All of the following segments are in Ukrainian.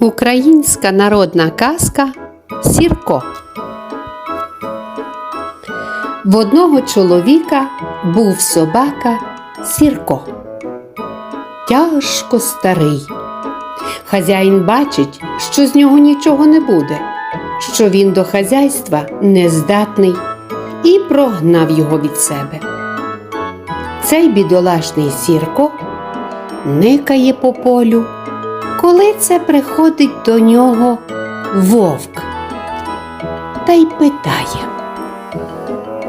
Українська народна казка Сірко. В одного чоловіка був собака Сірко. Тяжко старий. Хазяїн бачить, що з нього нічого не буде, що він до хазяйства нездатний і прогнав його від себе. Цей бідолашний Сірко никає по полю, коли це приходить до нього вовк та й питає.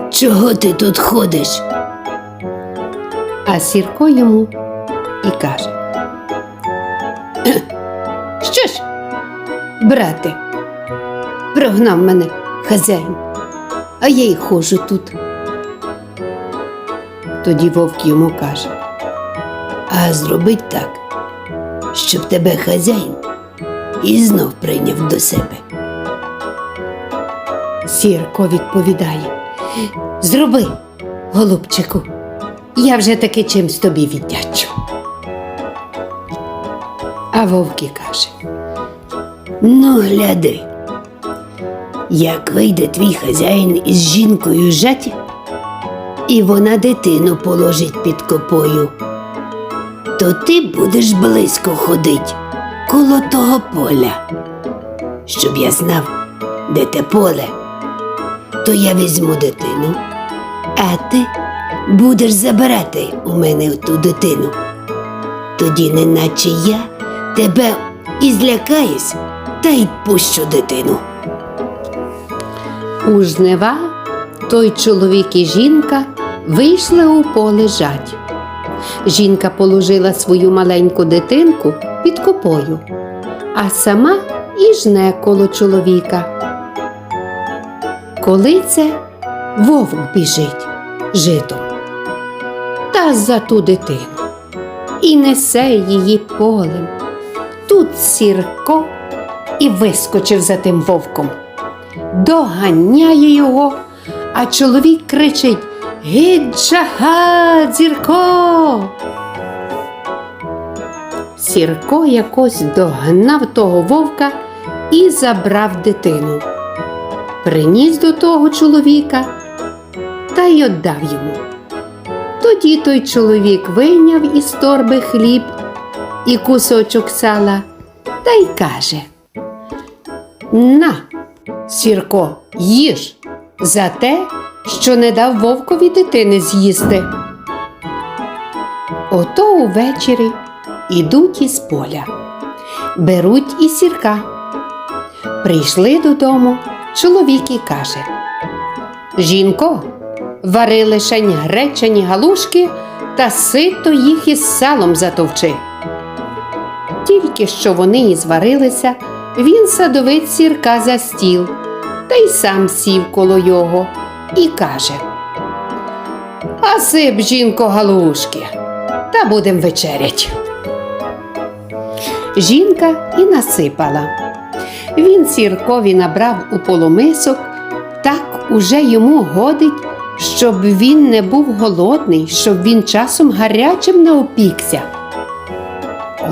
Чого ти тут ходиш? А Сірко йому і каже: Що ж, брате, прогнав мене хазяїн, а я й ходжу тут. Тоді вовк йому каже, А зробить так, щоб тебе хазяїн і знов прийняв до себе. Сірко відповідає: Зроби, голубчику, я вже таки чимсь тобі віддячу. А вовки каже: Ну, гляди, як вийде твій хазяїн із жінкою жаті, і вона дитину положить під копою, то ти будеш близько ходить коло того поля. Щоб я знав, де те поле, то я візьму дитину, а ти будеш забирати у мене ту дитину. Тоді, неначе я тебе і злякаюсь, та й пущу дитину. У жнива той чоловік і жінка вийшли у поле жать. Жінка положила свою маленьку дитинку під копою, а сама і жне коло чоловіка. Коли це вовк біжить житом та за ту дитину і несе її полем. Тут сірко і вискочив за тим вовком доганяє його, а чоловік кричить Гіджага, Зірко. Сірко якось догнав того вовка і забрав дитину. Приніс до того чоловіка та й отдав йому. Тоді той чоловік вийняв із торби хліб і кусочок сала та й каже На, Сірко, їж за те, що не дав вовкові дитини з'їсти. Ото увечері ідуть із поля, беруть і сірка. Прийшли додому, чоловік і каже: Жінко, вари лишень гречані галушки та сито їх із салом затовчи. Тільки що вони і зварилися, він садовить сірка за стіл та й сам сів коло його і каже: А сип, жінко, галушки, та будем вечерять. Жінка і насипала. Він сіркові набрав у полумисок, так уже йому годить, щоб він не був голодний, щоб він часом гарячим не опікся.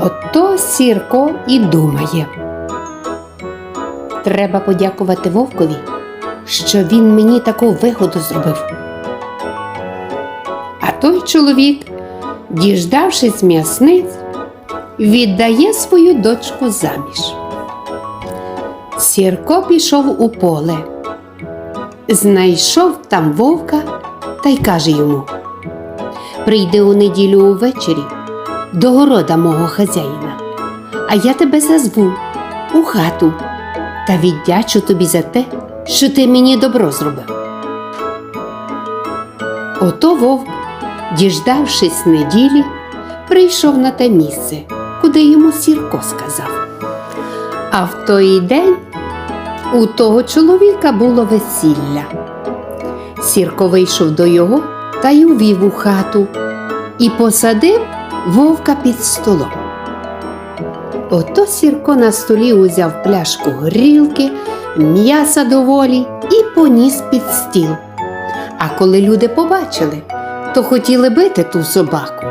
Ото Сірко і думає. Треба подякувати вовкові, що він мені таку вигоду зробив. А той чоловік, діждавшись м'ясниць, віддає свою дочку заміж. Сірко пішов у поле, знайшов там вовка та й каже йому: Прийди у неділю увечері до города мого хазяїна, а я тебе зазву у хату та віддячу тобі за те, що ти мені добро зробив. Ото вовк, діждавшись неділі, прийшов на те місце, куди йому Сірко сказав. А в той день у того чоловіка було весілля. Сірко вийшов до його та й увів у хату і посадив вовка під столом. Ото Сірко на столі узяв пляшку горілки, м'яса доволі і поніс під стіл. А коли люди побачили, то хотіли бити ту собаку.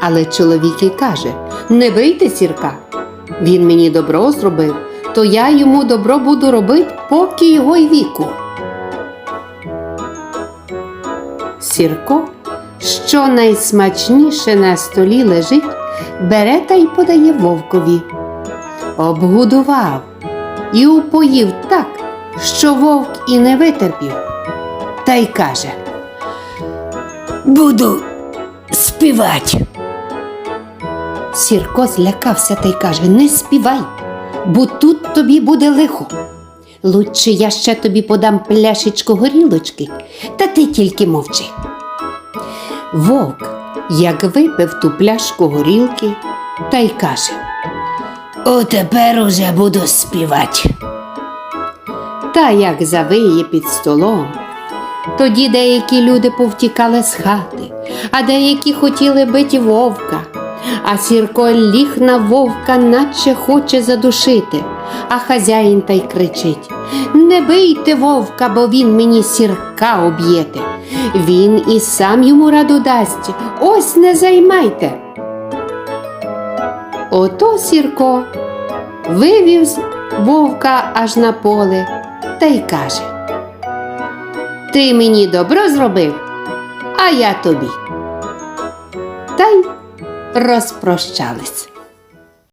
Але чоловік і каже: Не бийте сірка, Він мені добро зробив, то я йому добро буду робити, поки його й віку. Сірко, що найсмачніше на столі лежить, бере та й подає вовкові. Обгудував і упоїв так, що вовк і не витерпів, та й каже. Буду співати. Сірко злякався та й каже: Не співай, бо тут тобі буде лихо. Лучше я ще тобі подам пляшечку горілочки, та ти тільки мовчи. Вовк, як випив ту пляшку горілки, та й каже: Отепер уже буду співати. Та як завиє під столом. Тоді деякі люди повтікали з хати, а деякі хотіли бити вовка. А сірко ліг на вовка, наче хоче задушити, а хазяїн та й кричить Не бийте вовка, бо він мені сірка об'єте. Він і сам йому раду дасть, ось не займайте. Ото сірко вивів вовка аж на поле та й каже: Ти мені добро зробив, а я тобі. Та й розпрощались.